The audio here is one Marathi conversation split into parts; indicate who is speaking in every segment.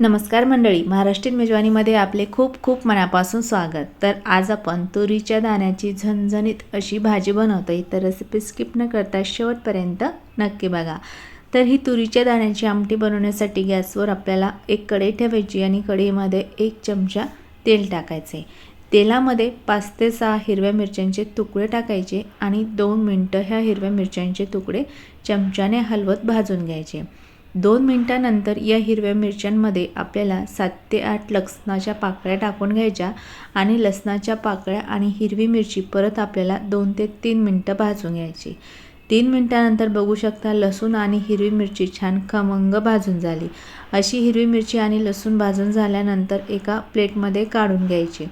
Speaker 1: नमस्कार मंडळी महाराष्ट्रीयन मेजवानीमध्ये आपले खूप खूप मनापासून स्वागत. तर आज आपण तुरीच्या दाण्याची झणझणीत अशी भाजी बनवतोय तर रेसिपी स्किप न करता शेवटपर्यंत नक्की बघा. तर ही तुरीच्या दाण्याची आमटी बनवण्यासाठी गॅसवर आपल्याला एक कढई ठेवायची आणि कढईमध्ये एक चमचा तेल टाकायचे. तेलामध्ये पाच ते सहा हिरव्या मिरच्यांचे तुकडे टाकायचे आणि दोन मिनटं ह्या हिरव्या मिरच्यांचे तुकडे चमच्याने हलवत भाजून घ्यायचे. दोन मिनटानंतर या हिरव्या मिरच्यांमध्ये आपल्याला सात ते आठ लसणाच्या पाकळ्या टाकून घ्यायच्या आणि लसणाच्या पाकळ्या आणि हिरवी मिरची परत आपल्याला दोन ते तीन मिनटं भाजून घ्यायची. तीन मिनटानंतर बघू शकता लसूण आणि हिरवी मिरची छान खमंग भाजून झाली. अशी हिरवी मिरची आणि लसूण भाजून झाल्यानंतर एका प्लेटमध्ये काढून घ्यायची.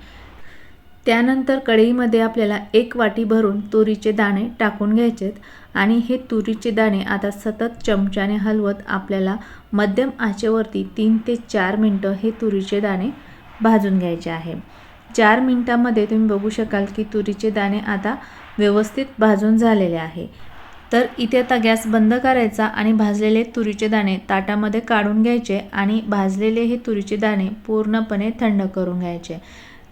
Speaker 1: त्यानंतर कढईमध्ये आपल्याला एक वाटी भरून तुरीचे दाणे टाकून घ्यायचेत आणि हे तुरीचे दाणे आता सतत चमच्याने हलवत आपल्याला मध्यम आचेवरती तीन ते चार मिनटं हे तुरीचे दाणे भाजून घ्यायचे आहे. चार मिनटामध्ये तुम्ही बघू शकाल की तुरीचे दाणे आता व्यवस्थित भाजून झालेले आहे. तर इथे आता गॅस बंद करायचा आणि भाजलेले तुरीचे दाणे ताटामध्ये काढून घ्यायचे आणि भाजलेले हे तुरीचे दाणे पूर्णपणे थंड करून घ्यायचे.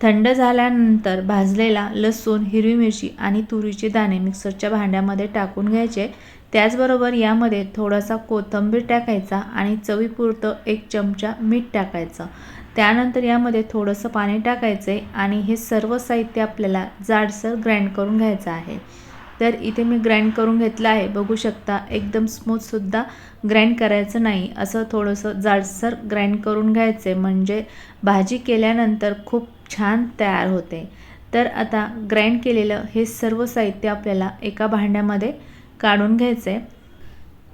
Speaker 1: थंड झाल्यानंतर भाजलेला लसूण हिरवी मिरची आणि तुरीचे दाणे मिक्सरच्या भांड्यामध्ये टाकून घ्यायचे. त्याचबरोबर यामध्ये थोडासा कोथिंबीर टाकायचा आणि चवीपुरतं एक चमचा मीठ टाकायचं. त्यानंतर यामध्ये थोडंसं पाणी टाकायचं आहे आणि हे सर्व साहित्य आपल्याला जाडसर ग्राइंड करून घ्यायचं आहे. तर इथे मी ग्राइंड करून घेतलं आहे. बघू शकता एकदम स्मूथसुद्धा ग्राइंड करायचं नाही. असं थोडंसं जाडसर ग्राइंड करून घ्यायचं. आहे म्हणजे भाजी केल्यानंतर खूप छान तयार होते. तर आता ग्राइंड केलेलं हे सर्व साहित्य आपल्याला एका भांड्यामध्ये काढून घ्यायचं आहे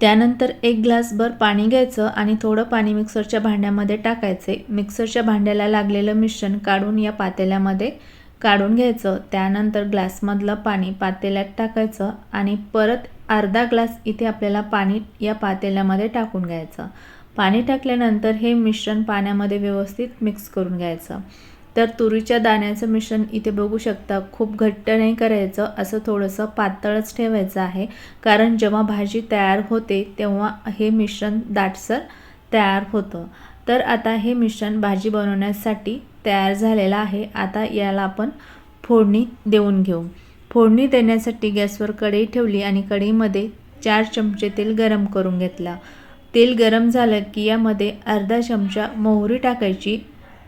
Speaker 1: त्यानंतर एक ग्लासभर पाणी घ्यायचं आणि थोडं पाणी मिक्सरच्या भांड्यामध्ये टाकायचे मिक्सरच्या भांड्याला लागलेलं मिश्रण काढून या पातेल्यामध्ये काढून घ्यायचं. त्यानंतर ग्लासमधलं पाणी पातेल्यात टाकायचं आणि परत अर्धा ग्लास इथे आपल्याला पाणी या पातेल्यामध्ये टाकून घ्यायचं. पाणी टाकल्यानंतर हे मिश्रण पाण्यामध्ये व्यवस्थित मिक्स करून घ्यायचं. तर तुरीच्या दाण्याचं मिश्रण इथे बघू शकता. खूप घट्ट नाही करायचं असं थोडंसं पातळच ठेवायचं आहे. कारण जेव्हा भाजी तयार होते तेव्हा हे मिश्रण दाटसर तयार होतं. तर आता हे मिश्रण भाजी बनवण्यासाठी तयार झालेलं आहे. आता याला आपण फोडणी देऊन घेऊ. फोडणी देण्यासाठी गॅसवर कढई ठेवली आणि कढईमध्ये चार चमचे तेल गरम करून घेतला. तेल गरम झालं की यामध्ये अर्धा चमचा मोहरी टाकायची.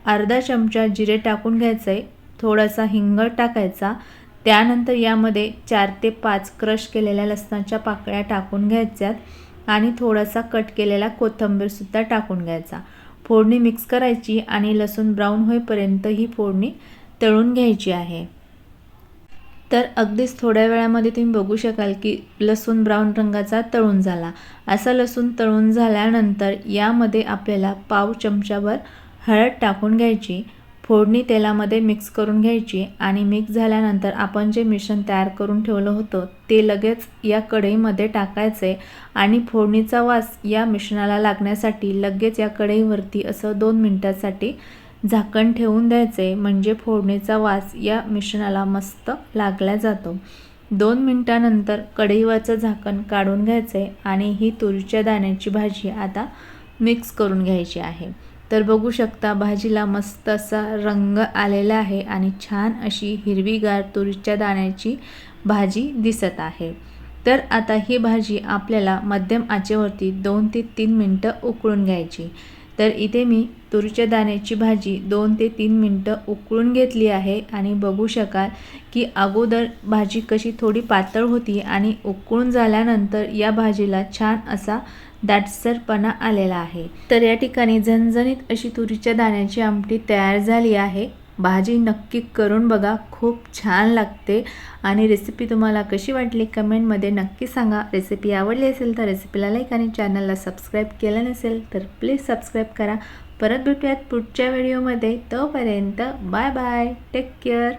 Speaker 1: अर्धा चमचा जिरे टाकून घ्यायचं आहे थोडासा हिंग टाकायचा त्यानंतर यामध्ये चार ते पाच क्रश केलेल्या लसणाच्या पाकळ्या टाकून घ्यायच्यात आणि थोडासा कट केलेला कोथिंबीरसुद्धा टाकून घ्यायचा. फोडणी मिक्स करायची आणि लसूण ब्राऊन होईपर्यंत ही फोडणी तळून घ्यायची आहे. तर अगदीच थोड्या वेळामध्ये तुम्ही बघू शकाल की लसूण ब्राऊन रंगाचा तळून झाला. असा लसूण तळून झाल्यानंतर यामध्ये आपल्याला पाव चमच्यावर हळद टाकून घ्यायची फोडणी तेलामध्ये मिक्स करून घ्यायची आणि मिक्स झाल्यानंतर आपण जे मिश्रण तयार करून ठेवलं होतं ते लगेच या कढईमध्ये टाकायचे आणि फोडणीचा वास या मिश्रणाला लागण्यासाठी लगेच या कढईवरती असं दोन मिनटासाठी झाकण ठेवून द्यायचे. म्हणजे फोडणीचा वास या मिश्रणाला मस्त लागला जातो. दोन मिनटानंतर कढईवरचं झाकण काढून घ्यायचे आणि ही तुरीच्या दाण्याची भाजी आता मिक्स करून घ्यायची आहे. तर बघू शकता भाजीला मस्त असा रंग आलेला आहे आणि छान अशी हिरवीगार तुरीच्या दाण्याची भाजी दिसत आहे. तर आता ही भाजी आपल्याला मध्यम आचेवरती दोन ते तीन मिनटं उकळून घ्यायची. तर इथे मी तुरीच्या दाण्याची भाजी दोन ते तीन मिनटं उकळून घेतली आहे आणि बघू शकाल की अगोदर भाजी कशी थोडी पातळ होती आणि उकळून झाल्यानंतर या भाजीला छान असा दाटसरपणा आलेला आहे. तर या ठिकाणी झणझणीत अशी तुरीच्या दाण्याची आमटी तयार झाली आहे. भाजी नक्की करून बघा. खूप छान लागते. आणि रेसिपी तुम्हाला कशी वाटली कमेंटमध्ये नक्की सांगा. रेसिपी आवडली असेल तर रेसिपीला लाईक आणि चॅनलला सबस्क्राईब केलं नसेल तर प्लीज सबस्क्राईब करा. परत भेटूयात पुढच्या व्हिडिओमध्ये तोपर्यंत बाय बाय टेक केअर